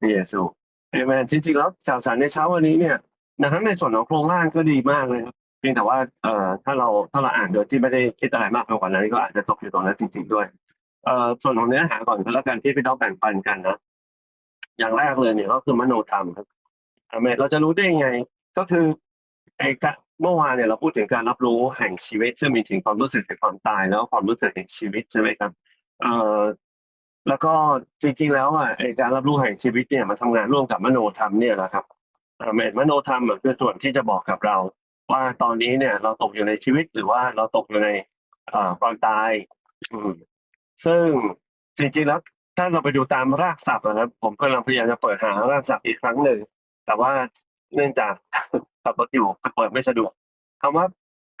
พระเยซูเอเมนจริงๆแล้วข่าวสารในเช้าวันนี้เนี่ยนะทั้งในส่วนของโครงร่างก็ดีมากเลยครับเพียงแต่ว่าเอ่อถ้าเราถ้าเราอ่านโดยที่ไม่ได้คิดอะไรมากไปกว่านั้นก็อาจจะตกอยู่ตรงนั้นจริงๆด้วยเอ่อส่วนของเนื้อหาก่อนก็แล้วกันที่พี่ต้องแบ่งปันกันนะอย่างแรกเลยเนี่ยก็คือมโนธรรมครับอเมนเราจะรู้ได้ยังไง ก็คือไอ้กะเมื่อวานเนี่ยเราพูดถึงการรับรู้แห่งชีวิตซึ่งมีถึงความรู้สึกถึงความตายแล้วความรู้สึกแห่งชีวิตใช่ไหมครับเอ่อ แล้วก็จริงๆแล้วอะไอ้การรับรู้แห่งชีวิตเนี่ยมันทำงานร่วมกับมโนธรรมเนี่ยแหละครับอาเมนมโนธรรมอะคือส่วนที่จะบอกกับเรา ว่าตอนนี้เนี่ยเราตกอยู่ในชีวิตหรือว่าเราตกอยู่ในอ่อความตายอืมซึ่งจริงๆแล้วถ้าเราไปดูตามรากศัพท์นะครับผมกำลังพยายามจะเปิดหารากศัพท์อีกครั้งหนึ่งแต่ว่าเนื่องจาก ขับรถอยู่เปิดไม่สะดวกคำว่า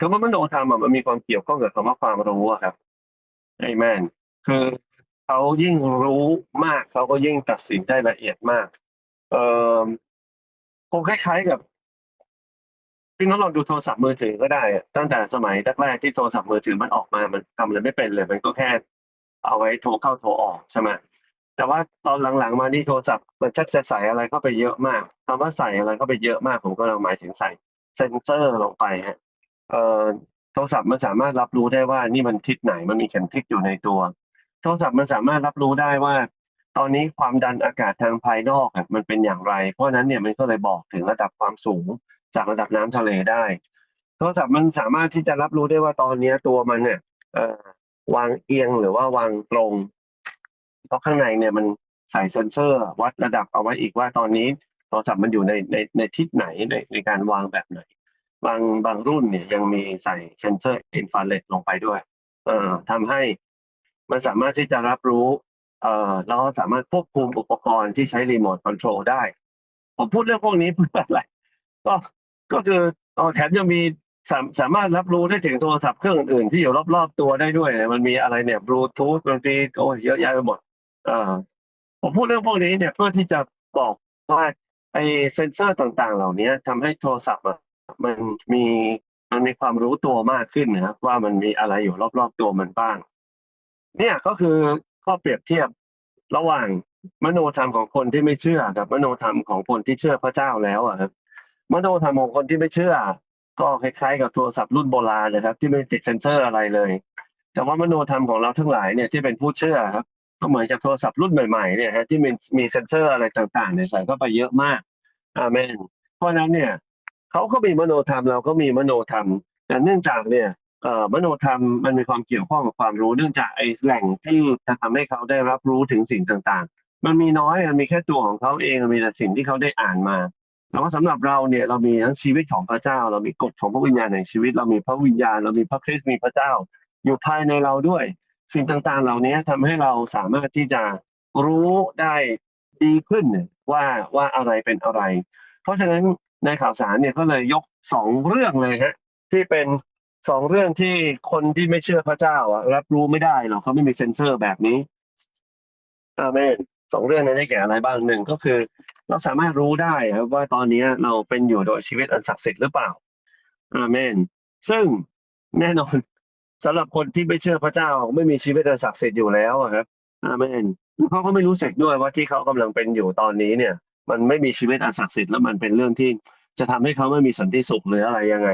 คำว่ามโนธรรมอะมันมีความเกี่ยวข้องกับคำว่าความรู้อะครับไอแมนคือ เขายิ่งรู้มากเขาก็ยิ่งตัดสินได้ละเอียดมาก เอ่อคงคล้ายๆกับพี่น้องลองดูโทรศัพท์มือถือก็ได้อะตั้งแต่สมัยแรกๆที่โทรศัพท์มือถือมันออกมามันทำอะไรไม่เป็นเลย มันก็แค่เอาไว้โทรเข้าโทรออกใช่ไหมแต่ว่าตอนหลังๆมานี่โทรศัพท์มันชักจะใส่อะไรเข้าไปเยอะมากคำว่าใส่อะไรเข้าไปเยอะมากผมก็หมายถึงใส่เซนเซอร์ลงไปฮะเอ่อโทรศัพท์มันสามารถรับรู้ได้ว่านี่มันทิศไหนมันมีเข็มทิศอยู่ในตัว โทรศัพท์มันสามารถรับรู้ได้ว่า ตอนนี้ความดันอากาศทางภายนอกอะมันเป็นอย่างไร เพราะนั้นเนี่ยมันก็เลยบอกถึงระดับความสูงจากระดับน้ำทะเลได้ โทรศัพท์มันสามารถที่จะรับรู้ได้ว่าตอนเนี้ยตัวมันเนี่ยเอ่อวางเอียงหรือว่าวางตรง เพราะข้างในเนี่ยมันใส่เซ็นเซอร์ วัดระดับเอาไว้อีกว่าตอนนี้โทรศัพท์มันอยู่ในในในทิศไหนในในการวางแบบไหน บางบางรุ่นเนี่ยยังมีใส่เซ็นเซอร์อินฟราเรดลงไปด้วย เอ่อทำให้ มันสามารถที่จะรับรู้เอ่อแล้วก็สามารถควบคุมอุปกรณ์ที่ใช้รีโมทคอนโทรลได้ ผมพูดเรื่องพวกนี้เพื่ออะไร ก็ก็คือออแถมยังมีสามสามารถรับรู้ได้ถึงโทรศัพท์เครื่องอื่นๆที่อยู่รอบๆตัวได้ด้วย มันมีอะไรเนี่ยบลูทูธมันมีโอ้เยอะแยะไปหมดเอ่อผมพูดเรื่องพวกนี้เนี่ยเพื่อที่จะบอกว่าไอเซนเซอร์ต่างๆ เหล่านี้ทำให้โทรศัพท์มันมีมันมีความรู้ตัวมากขึ้นนะครับว่ามันมีอะไรอยู่รอบๆตัวมันบ้าง เนี่ยก็คือข้อเปรียบเทียบระหว่างมโนธรรมของคนที่ไม่เชื่อกับมโนธรรมของคนที่เชื่อพระเจ้าแล้วอะครับมโนธรรมของคนที่ไม่เชื่อ ก็คล้ายๆกับโทรศัพท์รุ่นโบราณนะครับ ที่ไม่ติดเซ็นเซอร์อะไรเลย แต่ว่ามโนธรรมของเราทั้งหลายเนี่ยที่เป็นผู้เชื่อครับก็เหมือนกับโทรศัพท์รุ่นใหม่ๆเนี่ยฮะที่มีมีเซ็นเซอร์อะไรต่างๆเนี่ยใส่เข้าไปเยอะมากอาเมนเพราะฉะนั้นเนี่ยเขาก็มีมโนธรรมเราก็มีมโนธรรมแต่เนื่องจากเนี่ย เอ่อมโนธรรมมันมีความเกี่ยวข้องกับความรู้เนื่องจากไอ้แหล่งที่จะทำให้เขาได้รับรู้ถึงสิ่งต่างๆ มันมีน้อยมันมีแค่ตัวของเขาเองมันมีแต่สิ่งที่เขาได้อ่านมาแต่ว่าสำหรับเราเนี่ยเรามีทั้งชีวิตของพระเจ้า เรามีกฎของพระวิญญาณในชีวิต เรามีพระวิญญาณเรามีพระคริสต์มีพระเจ้า อยู่ภายในเราด้วย สิ่งต่างๆ เหล่านี้ทำให้เราสามารถที่จะรู้ได้ดีขึ้นว่าว่าอะไรเป็นอะไร เพราะฉะนั้นในข่าวสารเนี่ยก็เลยยกสองเรื่องเลยฮะที่เป็น สองเรื่องที่คนที่ไม่เชื่อพระเจ้าอะรับรู้ไม่ได้หรอกเขาไม่มีเซ็นเซอร์แบบนี้อาเมนสองเรื่องนั้นได้แก่อะไรบ้างหนึ่งก็คือ เราสามารถรู้ได้ครับว่าตอนนี้เราเป็นอยู่โดยชีวิตอันศักดิ์สิทธิ์หรือเปล่าอาเมนซึ่งแน่นอนสำหรับคนที่ไม่เชื่อพระเจ้าไม่มีชีวิตอันศักดิ์สิทธิ์อยู่แล้วครับอาเมนเขาก็ไม่รู้สึกด้วยว่าที่เขากำลังเป็นอยู่ตอนนี้เนี่ย มันไม่มีชีวิตอันศักดิ์สิทธิ์แล้วมันเป็นเรื่องที่จะทำให้เขาไม่มีสันติสุขหรืออะไรยังไง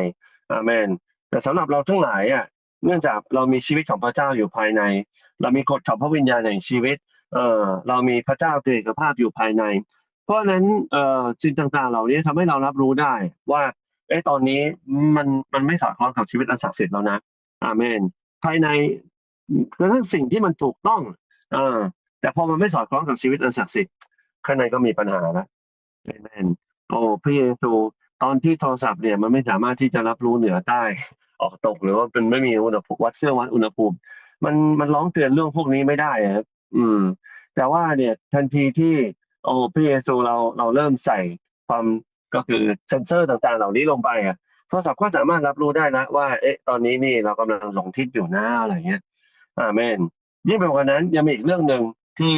อาเมน แต่สำหรับเราทั้งหลายอะเนื่องจากเรามีชีวิตของพระเจ้าอยู่ภายใน เรามีกฎของพระวิญญาณแห่งชีวิตเอ่อเรามีพระเจ้าตรีเอกภาพอยู่ภายใน เพราะฉะนั้นเอ่อสิ่งต่างๆ เหล่านี้ทำให้เรารับรู้ได้ว่าเอ๊ะตอนนี้มันมันไม่สอดคล้องกับชีวิตอันศักดิ์สิทธิ์แล้วนะอาเมน ภายในกระทั่งสิ่งที่มันถูกต้องเออแต่พอมันไม่สอดคล้องกับชีวิตอันศักดิ์สิทธิ์ข้างในก็มีปัญหาแล้วอาเมนโอ้พระเยซูตอนที่โทรศัพท์เนี่ยมันไม่สามารถที่จะรับรู้เหนือใต้ ออกตกหรือว่าเป็นไม่มีอุณหภูมิวัดเครื่องวัดอุณหภูมิ มันมันร้องเตือนเรื่องพวกนี้ไม่ได้อะครับอืม แต่ว่าเนี่ยทันทีที่โอ้พระเยซูเราเราเริ่มใส่ความก็คือเซนเซอร์ต่างๆ เหล่านี้ลงไปอะโทรศัพท์ก็สามารถรับรู้ได้นะว่า เอ๊ะ ตอนนี้นี่เรากำลังหลงทิศอยู่นะอะไรเงี้ยอาเมนยิ่งไปกว่านั้นยังมีอีกเรื่องหนึ่งที่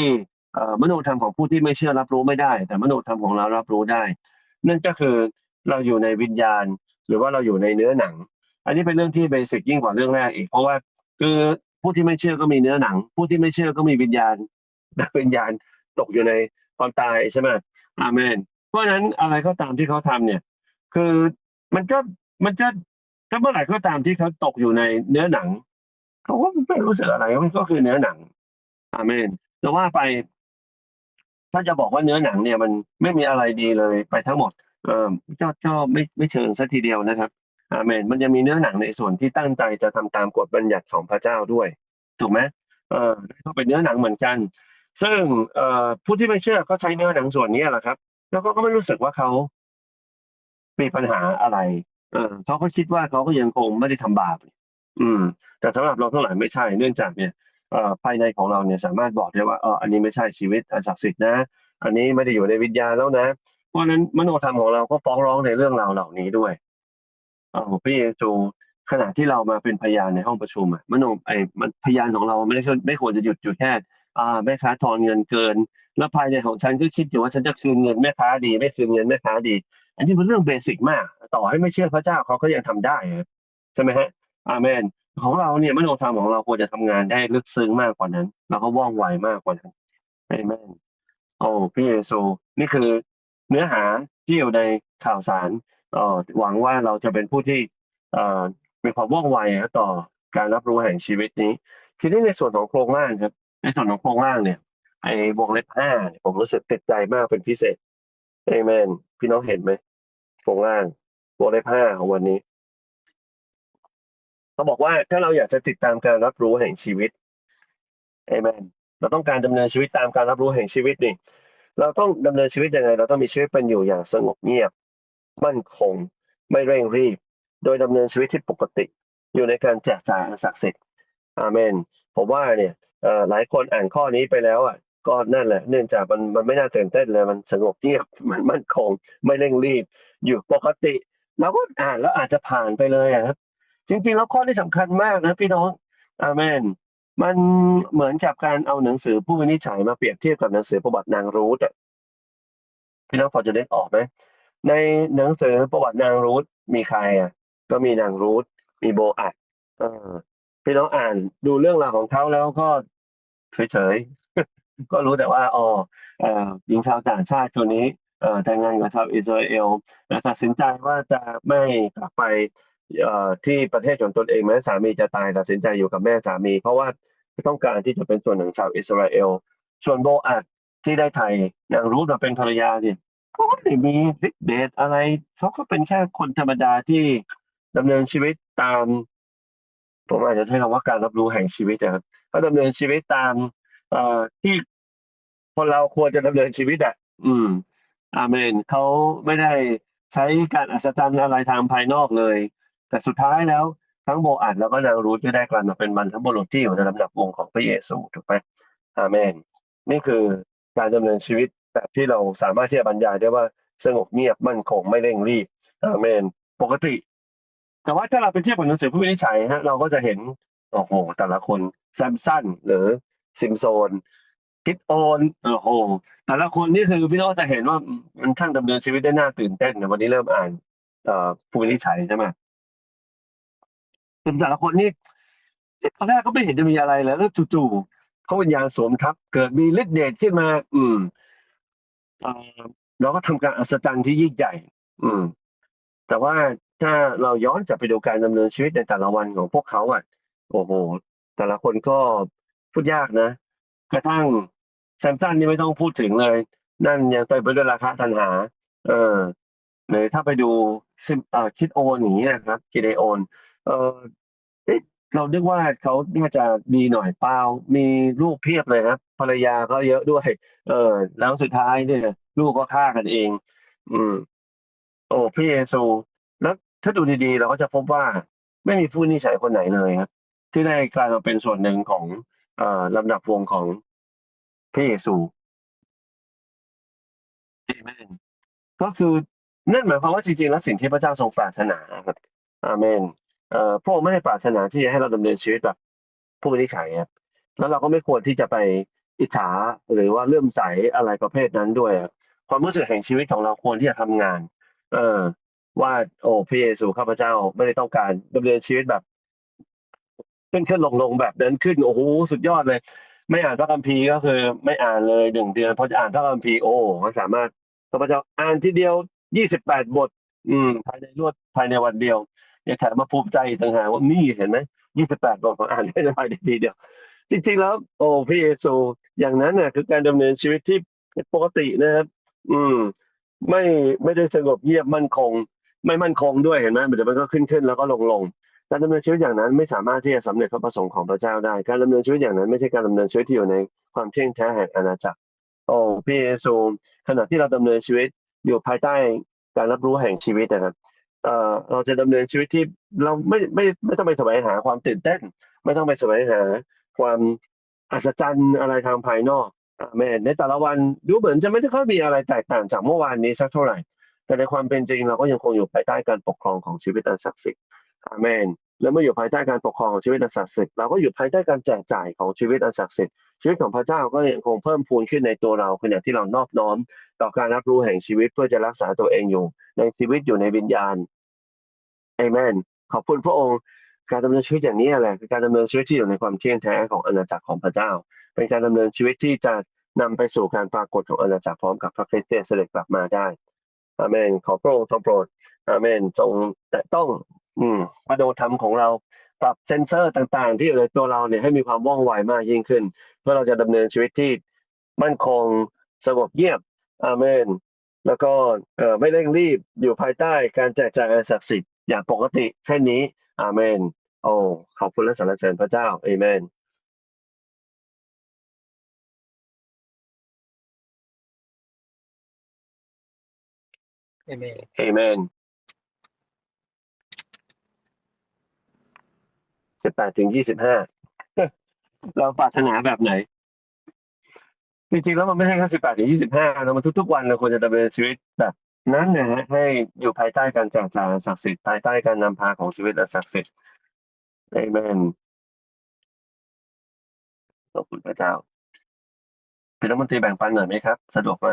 เอ่อมโนธรรมของผู้ที่ไม่เชื่อรับรู้ไม่ได้ แต่มโนธรรมของเรารับรู้ได้ นั่นก็คือเราอยู่ในวิญญาณ หรือว่าเราอยู่ในเนื้อหนัง อันนี้เป็นเรื่องที่เบสิกยิ่งกว่าเรื่องแรกอีก เพราะว่าคือผู้ที่ไม่เชื่อก็มีเนื้อหนัง ผู้ที่ไม่เชื่อก็มีวิญญาณวิญญาณตกอยู่ในความตายใช่ไหมอาเมน เพราะฉะนั้นอะไรก็ตามที่เขาทำเนี่ย คือมันก็มันก็ถ้าเมื่อไหร่ก็ตามที่เขาตกอยู่ในเนื้อหนังเขาก็ไม่รู้สึกอะไรมันก็คือเนื้อหนังอาเมนแต่ว่าไปถ้าจะบอกว่าเนื้อหนังเนี่ยมันไม่มีอะไรดีเลยไปทั้งหมด เออก็ก็ไม่ไม่เชิงสัทีเดียวนะครับ อาเมนมันจะมีเนื้อหนังในส่วนที่ตั้งใจจะทำตามกฎบัญญัติของพระเจ้าด้วย ถูกไหมเออก็เป็นเนื้อหนังเหมือนกัน ซึ่งเอ่อผู้ที่ไม่เชื่อก็ใช้เนื้อหนังส่วนนี้แหละครับ แล้วก็ก็ไม่รู้สึกว่าเขามีปัญหาอะไร เออเขาก็คิดว่าเขาก็ยังคงไม่ได้ทำบาป อืม แต่สำหรับเราทั้งหลายไม่ใช่ เนื่องจากเนี่ยเอ่อภายในของเราเนี่ยสามารถบอกได้ว่าเอออันนี้ไม่ใช่ชีวิตอันศักดิ์สิทธิ์นะ อันนี้ไม่ได้อยู่ในวิญญาณแล้วนะ เพราะฉะนั้นมโนธรรมของเราก็ฟ้องร้องในเรื่องราวเหล่านี้ด้วย พระเยซูขณะที่เรามาเป็นพยานในห้องประชุมอะมโนไอ้มันพยานของเราไม่ได้ไม่ควรจะหยุดอยู่แค่อ่าแม่ค้าทอนเงินเกิน แล้วภายในของฉันก็คิดอยู่ว่าฉันจะคืนเงินแม่ค้าดี ไม่คืนเงินแม่ค้าดี อันนี้เป็นเรื่องเบสิกมาก ต่อให้ไม่เชื่อพระเจ้าเขาก็ยังทำได้ใช่ไหมฮะอาเมน ของเราเนี่ยมโนธรรมของเราควรจะทำงานได้ลึกซึ้งมากกว่านั้น แล้วก็ว่องไวมากกว่านั้นเอเมนโอ้พี่เยซูนี่คือเนื้อหาที่อยู่ในข่าวสาร เอ่อหวังว่าเราจะเป็นผู้ที่อ่อมีความว่องไวต่อการรับรู้แห่งชีวิตนี้ ทีนี้ในส่วนของโครงร่างครับ ในส่วนของโครงร่างเนี่ยไอ้วงเล็บห้าเนี่ยผมรู้สึกติดใจมากเป็นพิเศษเอเมนพี่น้องเห็นไหมโครงร่างวงเล็บห้าของวันนี้เขาบอกว่าถ้าเราอยากจะติดตามการรับรู้แห่งชีวิตเอเมนเราต้องการดำเนินชีวิตตามการรับรู้แห่งชีวิตนี่เราต้องดำเนินชีวิตยังไง เราต้องมีชีวิตเป็นอยู่อย่างสงบเงียบ มั่นคง ไม่เร่งรีบ โดยดำเนินชีวิตที่ปกติ อยู่ในการแจกจ่ายอันศักดิ์สิทธิ์อาเมน ผมว่าเนี่ยหลายคนอ่านข้อนี้ไปแล้วอะก็นั่นแหละ เนื่องจากมันมันไม่น่าตื่นเต้นเลย มันสงบเงียบมันมั่นคง ไม่เร่งรีบ อยู่ปกติเราก็อ่านแล้วอาจจะผ่านไปเลยอะครับ จริงๆแล้วข้อที่สำคัญมากนะพี่น้องอาเมน มันเหมือนกับการเอาหนังสือผู้วินิจฉัยมาเปรียบเทียบกับหนังสือประวัตินางรูธอะพี่น้องพอจะได้ออกไหม ในหนังสือประวัตินางรูธมีใครอะ ก็มีนางรูธมีโบอัดเออพี่น้องอ่านดูเรื่องราวของเขาแล้วก็เฉยๆ ก็รู้แต่ว่าอ๋อเอ่อหญิงชาวต่างชาติคนนี้เอ่อแต่งงานกับชาวอิสราเอลและตัดสินใจว่าจะไม่กลับไปเอ่อที่ประเทศของตนเองแม้สามีจะตายตัดสินใจอยู่กับแม่สามี เพราะว่าต้องการที่จะเป็นส่วนหนึ่งชาวอิสราเอล ส่วนโบอัดที่ได้ไทยนางรูธมาเป็นภรรยาเนี่ย เขาก็ไม่ได้มีพิเดชอะไรเขาก็เป็นแค่คนธรรมดาที่ดำเนินชีวิตตามผมอาจจะใช้คำว่าการรับรู้แห่งชีวิตนะครับเขาดำเนินชีวิตตามเอ่อที่คนเราควรจะดำเนินชีวิตอะ อืม อาเมนเขาไม่ได้ใช้การอัศจรรย์อะไรทางภายนอกเลย แต่สุดท้ายแล้ว ทั้งโบอัดแล้วก็นางรูธก็ได้กลายมาเป็นบรรพบุรุษที่อยู่ในลำดับวงของพระเยซูถูกไหมอาเมน นี่คือการดำเนินชีวิต แบบที่เราสามารถที่จะบรรยายได้ว่าสงบเงียบมั่นคงไม่เร่งรีบอาเมน ปกติ แต่ว่าถ้าเราไปเทียบกับหนังสือผู้วินิจฉัยฮะเราก็จะเห็นโอ้โหแต่ละคนแซมสันหรือซิมโซนกิดโอนโอ้โหแต่ละคนนี่คือพี่น้องจะเห็นว่ามันช่างดำเนินชีวิตได้น่าตื่นเต้นนะวันนี้เริ่มอ่านอ่อผู้วินิจฉัยใช่ไหมแต่ละคนนี่ตอนแรกก็ไม่เห็นจะมีอะไรเลยแล้วจู่ๆเขาวิญญาณสวมทับเกิดมีฤทธิ์เดชขึ้นมา อืม อ่อเราก็ทำการอัศจรรย์ที่ยิ่งใหญ่ อืม แต่ว่าถ้าเราย้อนกลับไปดูการดำเนินชีวิตในแต่ละวันของพวกเขาอะโอ้โหแต่ละคนก็พูดยากนะ กระทั่งแซมสันนี่ไม่ต้องพูดถึงเลย นั่นยังเต็มไปด้วยราคาตันหา เออ หรือถ้าไปดูซิมอ่อคิดโอน อย่างเงี้ยครับ กิเดโอน เออ เอ๊ะเรานึกว่าเขาน่าจะดีหน่อยเปล่า มีลูกเพียบเลยครับภรรยาก็เยอะด้วย เออ แล้วสุดท้ายเนี่ย ลูกก็ฆ่ากันเอง อืม โอ้พระเยซู แล้วถ้าดูดีๆ เราก็จะพบว่าไม่มีผู้นิจฉัยคนไหนเลยครับ ที่ได้กลายมาเป็นส่วนหนึ่งของเอ่อลำดับวงของพระเยซูเอเมนก็คือนั่นหมายความว่าจริงๆแล้วสิ่งที่พระเจ้าทรงปรารถนาครับอาเมน เอ่อพระองค์ไม่ได้ปรารถนาที่จะให้เราดำเนินชีวิตแบบผู้วินิจฉัยครับแล้วเราก็ไม่ควรที่จะไปอิจฉาหรือว่าเลื่อมใสอะไรประเภทนั้นด้วยครับความรู้สึกแห่งชีวิตของเราควรที่จะทำงาน เออว่าโอ้พระเยซูข้าพเจ้าไม่ได้ต้องการดำเนินชีวิตแบบขึ้นขึ้นลงลงแบบนั้นขึ้นโอ้โหสุดยอดเลย ไม่อ่านพระคัมภีร์ก็คือ ไม่อ่านเลยหนึ่งเดือนพอจะอ่านพระคัมภีร์โอ้ก็สามารถข้าพเจ้าอ่านทีเดียวยี่สิบแปดบท อืม ภายในรวดภายในวันเดียว เนี่ยแถมมาภูมิใจต่างหากว่านี่เห็นไหมยี่สิบแปดบทผมอ่านได้ภายในทีเดียว จริงๆแล้ว โอ้พระเยซูอย่างนั้นน่ะ คือการดำเนินชีวิตที่ปกตินะครับ อืม ไม่ไม่ได้สงบเงียบมั่นคง ไม่มั่นคงด้วยเห็นไหมเดี๋ยวมันก็ขึ้นขึ้นแล้วก็ลงลงการดำเนินชีวิตอย่างนั้นไม่สามารถที่จะสำเร็จพระประสงค์ของพระเจ้าได้ การดำเนินชีวิตอย่างนั้นไม่ใช่การดำเนินชีวิตที่อยู่ในความเที่ยงแท้แห่งอาณาจักร โอ้พระเยซูขณะที่เราดำเนินชีวิตอยู่ภายใต้การรับรู้แห่งชีวิตนะครับ เอ่อเราจะดำเนินชีวิตที่เราไม่ไม่ไม่ต้องไปแสวงหาความตื่นเต้น ไม่ต้องไปแสวงหาความอัศจรรย์อะไรทางภายนอกอาเมนในแต่ละวันดูเหมือนจะไม่ได้ค่อยมีอะไรแตกต่างจากเมื่อวานนี้สักเท่าไหร่ แต่ในความเป็นจริงเราก็ยังคงอยู่ภายใต้การปกครองของชีวิตอันศักดิ์สิทธิ์อาเมนและเมื่ออยู่ภายใต้การปกครองของชีวิตอันศักดิ์สิทธิ์เราก็อยู่ภายใต้การแจกจ่ายของชีวิตอันศักดิ์สิทธิ์ชีวิตของพระเจ้าก็ยังคงเพิ่มพูนขึ้นในตัวเราขณะที่เรานอบน้อม ต่อการรับรู้แห่งชีวิตเพื่อจะรักษาตัวเองอยู่ ในชีวิตอยู่ในวิญญาณ เอเมนขอบคุณพระองค์การดำเนินชีวิตอย่างนี้แหละคือการดำเนินชีวิตที่อยู่ในความเที่ยงแท้ของอาณาจักรของพระเจ้า เป็นการดำเนินชีวิตที่จะนำไปสู่การปรากฏของอาณาจักรพร้อมกับพระคริสต์เสด็จกลับมาได้อาเมนขอพระองค์ทรงโปรดอาเมนทรงแต่ต้องอืมมโนธรรมของเราปรับเซนเซอร์ต่างๆ ที่อยู่ในตัวเราเนี่ยให้มีความว่องไวมากยิ่งขึ้น เพื่อเราจะดำเนินชีวิตที่มั่นคงสงบเงียบอาเมน แล้วก็เอ่อไม่เร่งรีบอยู่ภายใต้การแจกจ่ายอันศักดิ์สิทธิ์ อย่างปกติเช่นนี้อาเมน โอ้ขอบคุณและสรรเสริญพระเจ้าเอเมนเอเมนเอเมนสิบแปดถึงยี่สิบห้าเราปรารถนาแบบไหน จริงๆแล้วมันไม่ใช่แค่สิบแปดถึงยี่สิบห้านะมันทุกๆวันเราควรจะดำเนินชีวิตแบบ นั้นนะฮะให้อยู่ภายใต้การแจกจ่ายอันศักดิ์สิทธิ์ภายใต้การนำพาของชีวิตอันศักดิ์สิทธิ์เอเมนขอบคุณพระเจ้าเป็นรัฐมนตรีแบ่งปันหน่อยไหมครับ สะดวกไหม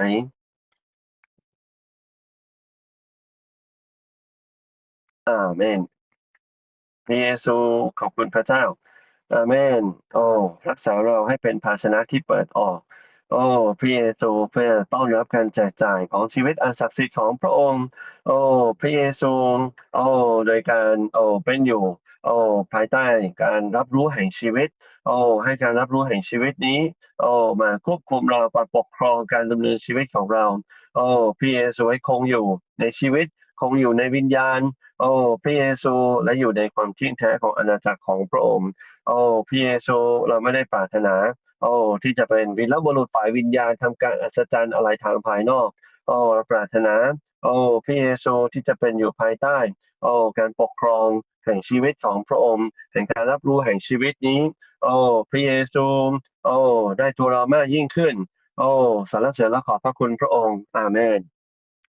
อาเมนพระเยซูขอบคุณพระเจ้าอาเมนโอ้รักษาเราให้เป็นภาชนะที่เปิดออก โอ้พระเยซูเพื่อต้อนรับการแจกจ่ายของชีวิตอันศักดิ์สิทธิ์ของพระองค์ โอ้พระเยซูโอ้โดยการโอ้เป็นอยู่โอ้ภายใต้การรับรู้แห่งชีวิต โอ้ให้การรับรู้แห่งชีวิตนี้ โอ้มาควบคุมเรามาปกครองการดำเนินชีวิตของเรา โอ้พระเยซูให้คงอยู่ในชีวิตคงอยู่ในวิญญาณ โอ้พระเยซูและอยู่ในความที่แท้ของอาณาจักรของพระองค์ โอ้พระเยซูเราไม่ได้ปรารถนา โอ้ที่จะเป็นวิลบุรุษฝ่ายวิญญาณทำการอัศจรรย์อะไรทางภายนอกโอ้เราปรารถนาโอ้พระเยซูที่จะเป็นอยู่ภายใต้โอ้การปกครองแห่งชีวิตของพระองค์แห่งการรับรู้แห่งชีวิตนี้โอ้พระเยซูโอ้ได้ตัวเรามากยิ่งขึ้น โอ้สารเสริญและขอบพระคุณพระองค์อาเมน